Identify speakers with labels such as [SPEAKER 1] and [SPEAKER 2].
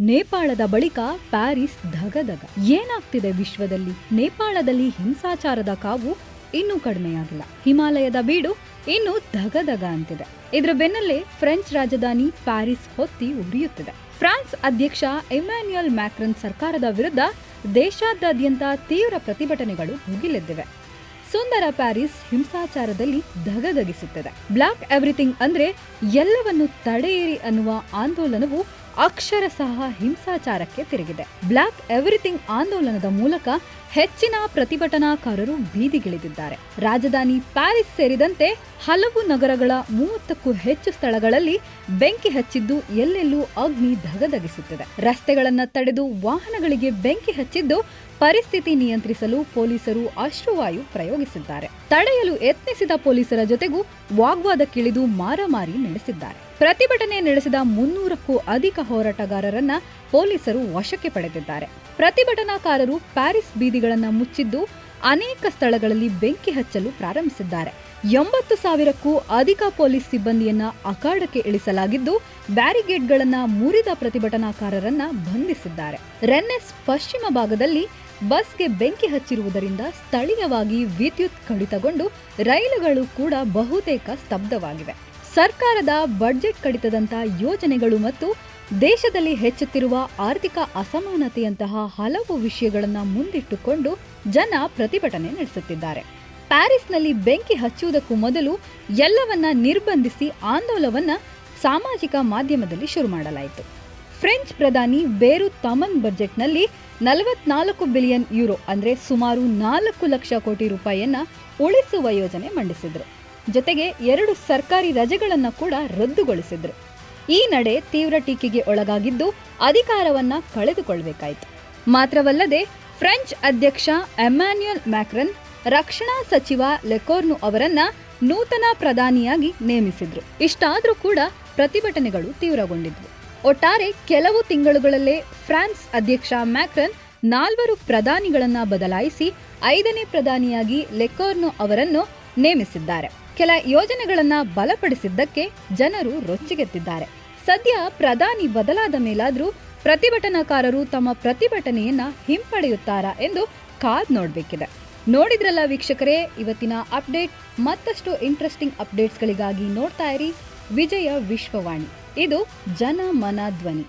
[SPEAKER 1] ನೇಪಾಳದ ಬಳಿಕ ಪ್ಯಾರಿಸ್ ಧಗಧಗ. ಏನಾಗ್ತಿದೆ ವಿಶ್ವದಲ್ಲಿ? ನೇಪಾಳದಲ್ಲಿ ಹಿಂಸಾಚಾರದ ಕಾವು ಇನ್ನೂ ಕಡಿಮೆಯಾಗಿಲ್ಲ. ಹಿಮಾಲಯದ ಬೀಡು ಇನ್ನು ಧಗಧಗ ಅಂತಿದೆ. ಇದರ ಬೆನ್ನಲ್ಲೇ ಫ್ರೆಂಚ್ ರಾಜಧಾನಿ ಪ್ಯಾರಿಸ್ ಹೊತ್ತಿ ಉರಿಯುತ್ತಿದೆ. ಫ್ರಾನ್ಸ್ ಅಧ್ಯಕ್ಷ ಇಮ್ಯಾನ್ಯುಯಲ್ ಮ್ಯಾಕ್ರನ್ ಸರ್ಕಾರದ ವಿರುದ್ಧ ದೇಶಾದ್ಯಂತ ತೀವ್ರ ಪ್ರತಿಭಟನೆಗಳು ಭುಗಿಲೆದ್ದಿವೆ. ಸುಂದರ ಪ್ಯಾರಿಸ್ ಹಿಂಸಾಚಾರದಲ್ಲಿ ಧಗಧಗಿಸುತ್ತದೆ. ಬ್ಲಾಕ್ ಎವ್ರಿಥಿಂಗ್ ಅಂದ್ರೆ ಎಲ್ಲವನ್ನು ತಡೆಯಿರಿ ಅನ್ನುವ ಆಂದೋಲನವು ಅಕ್ಷರಶಃ ಹಿಂಸಾಚಾರಕ್ಕೆ ತಿರುಗಿದೆ. ಬ್ಲಾಕ್ ಎವ್ರಿಥಿಂಗ್ ಆಂದೋಲನದ ಮೂಲಕ ಹೆಚ್ಚಿನ ಪ್ರತಿಭಟನಾಕಾರರು ಬೀದಿಗಿಳಿದಿದ್ದಾರೆ. ರಾಜಧಾನಿ ಪ್ಯಾರಿಸ್ ಸೇರಿದಂತೆ ಹಲವು ನಗರಗಳ ಮೂವತ್ತಕ್ಕೂ ಹೆಚ್ಚು ಸ್ಥಳಗಳಲ್ಲಿ ಬೆಂಕಿ ಹಚ್ಚಿದ್ದು ಎಲ್ಲೆಲ್ಲೂ ಅಗ್ನಿ ಧಗಧಗಿಸುತ್ತಿದೆ. ರಸ್ತೆಗಳನ್ನ ತಡೆದು ವಾಹನಗಳಿಗೆ ಬೆಂಕಿ ಹಚ್ಚಿದ್ದು ಪರಿಸ್ಥಿತಿ ನಿಯಂತ್ರಿಸಲು ಪೊಲೀಸರು ಅಶ್ರುವಾಯು ಪ್ರಯೋಗಿಸಿದ್ದಾರೆ. ತಡೆಯಲು ಯತ್ನಿಸಿದ ಪೊಲೀಸರ ಜೊತೆಗೂ ವಾಗ್ವಾದಕ್ಕಿಳಿದು ಮಾರಾಮಾರಿ ನಡೆಸಿದ್ದಾರೆ. ಪ್ರತಿಭಟನೆ ನಡೆಸಿದ ಮುನ್ನೂರಕ್ಕೂ ಅಧಿಕ ಹೋರಾಟಗಾರರನ್ನ ಪೊಲೀಸರು ವಶಕ್ಕೆ ಪಡೆದಿದ್ದಾರೆ. ಪ್ರತಿಭಟನಾಕಾರರು ಪ್ಯಾರಿಸ್ ಬೀದಿಗಳನ್ನು ಮುಚ್ಚಿದ್ದು ಅನೇಕ ಸ್ಥಳಗಳಲ್ಲಿ ಬೆಂಕಿ ಹಚ್ಚಲು ಪ್ರಾರಂಭಿಸಿದ್ದಾರೆ. ಎಂಬತ್ತು ಸಾವಿರಕ್ಕೂ ಅಧಿಕ ಪೊಲೀಸ್ ಸಿಬ್ಬಂದಿಯನ್ನ ಅಖಾಡಕ್ಕೆ ಇಳಿಸಲಾಗಿದ್ದು ಬ್ಯಾರಿಗೇಡ್ಗಳನ್ನ ಮುರಿದ ಪ್ರತಿಭಟನಾಕಾರರನ್ನ ಬಂಧಿಸಿದ್ದಾರೆ. ರೆನ್ನೆಸ್ ಪಶ್ಚಿಮ ಭಾಗದಲ್ಲಿ ಬಸ್ಗೆ ಬೆಂಕಿ ಹಚ್ಚಿರುವುದರಿಂದ ಸ್ಥಳೀಯವಾಗಿ ವಿದ್ಯುತ್ ಕಡಿತಗೊಂಡು ರೈಲುಗಳು ಕೂಡ ಬಹುತೇಕ ಸ್ತಬ್ಧವಾಗಿವೆ. ಸರ್ಕಾರದ ಬಡ್ಜೆಟ್ ಕಡಿತದಂತಹ ಯೋಜನೆಗಳು ಮತ್ತು ದೇಶದಲ್ಲಿ ಹೆಚ್ಚುತ್ತಿರುವ ಆರ್ಥಿಕ ಅಸಮಾನತೆಯಂತಹ ಹಲವು ವಿಷಯಗಳನ್ನು ಮುಂದಿಟ್ಟುಕೊಂಡು ಜನ ಪ್ರತಿಭಟನೆ ನಡೆಸುತ್ತಿದ್ದಾರೆ. ಪ್ಯಾರಿಸ್ನಲ್ಲಿ ಬೆಂಕಿ ಹಚ್ಚುವುದಕ್ಕೂ ಮೊದಲು ಎಲ್ಲವನ್ನ ನಿರ್ಬಂಧಿಸಿ ಆಂದೋಲನವನ್ನ ಸಾಮಾಜಿಕ ಮಾಧ್ಯಮದಲ್ಲಿ ಶುರು ಮಾಡಲಾಯಿತು. ಫ್ರೆಂಚ್ ಪ್ರಧಾನಿ ಬೇರು ತಮನ್ ಬಜೆಟ್ನಲ್ಲಿ ನಲವತ್ನಾಲ್ಕು ಬಿಲಿಯನ್ ಯೂರೋ ಅಂದರೆ ಸುಮಾರು ನಾಲ್ಕು ಲಕ್ಷ ಕೋಟಿ ರೂಪಾಯಿಯನ್ನ ಉಳಿಸುವ ಯೋಜನೆ ಮಂಡಿಸಿದ್ರು. ಜೊತೆಗೆ ಎರಡು ಸರ್ಕಾರಿ ರಜೆಗಳನ್ನು ಕೂಡ ರದ್ದುಗೊಳಿಸಿದ್ರು. ಈ ನಡೆ ತೀವ್ರ ಟೀಕೆಗೆ ಒಳಗಾಗಿದ್ದು ಅಧಿಕಾರವನ್ನ ಕಳೆದುಕೊಳ್ಳಬೇಕಾಯಿತು ಮಾತ್ರವಲ್ಲದೆ, ಫ್ರೆಂಚ್ ಅಧ್ಯಕ್ಷ ಎಮ್ಯಾನ್ಯುಯಲ್ ಮ್ಯಾಕ್ರನ್, ರಕ್ಷಣಾ ಸಚಿವ ಲೆಕೋರ್ನು ಅವರನ್ನ ನೂತನ ಪ್ರಧಾನಿಯಾಗಿ ನೇಮಿಸಿದ್ರು. ಇಷ್ಟಾದರೂ ಕೂಡ ಪ್ರತಿಭಟನೆಗಳು ತೀವ್ರಗೊಂಡಿದ್ವು. ಒಟ್ಟಾರೆ ಕೆಲವು ತಿಂಗಳುಗಳಲ್ಲೇ ಫ್ರಾನ್ಸ್ ಅಧ್ಯಕ್ಷ ಮ್ಯಾಕ್ರನ್ ನಾಲ್ವರು ಪ್ರಧಾನಿಗಳನ್ನ ಬದಲಾಯಿಸಿ ಐದನೇ ಪ್ರಧಾನಿಯಾಗಿ ಲೆಕೋರ್ನು ಅವರನ್ನು ನೇಮಿಸಿದ್ದಾರೆ. ಕೆಲ ಯೋಜನೆಗಳನ್ನು ಬಲಪಡಿಸಿದ್ದಕ್ಕೆ ಜನರು ರೊಚ್ಚಿಗೆತ್ತಿದ್ದಾರೆ. ಸದ್ಯ ಪ್ರಧಾನಿ ಬದಲಾದ ಮೇಲಾದರೂ ಪ್ರತಿಭಟನಾಕಾರರು ತಮ್ಮ ಪ್ರತಿಭಟನೆಯನ್ನ ಹಿಂಪಡೆಯುತ್ತಾರಾ ಎಂದು ಕಾದ್ ನೋಡಬೇಕಿದೆ. ನೋಡಿದ್ರಲ್ಲ ವೀಕ್ಷಕರೇ, ಇವತ್ತಿನ ಅಪ್ಡೇಟ್, ಮತ್ತಷ್ಟು ಇಂಟ್ರೆಸ್ಟಿಂಗ್ ಅಪ್ಡೇಟ್ಸ್ಗಳಿಗಾಗಿ ನೋಡ್ತಾ ಇರಿ ವಿಜಯ ವಿಶ್ವವಾಣಿ. ಇದು ಜನ ಮನ ಧ್ವನಿ.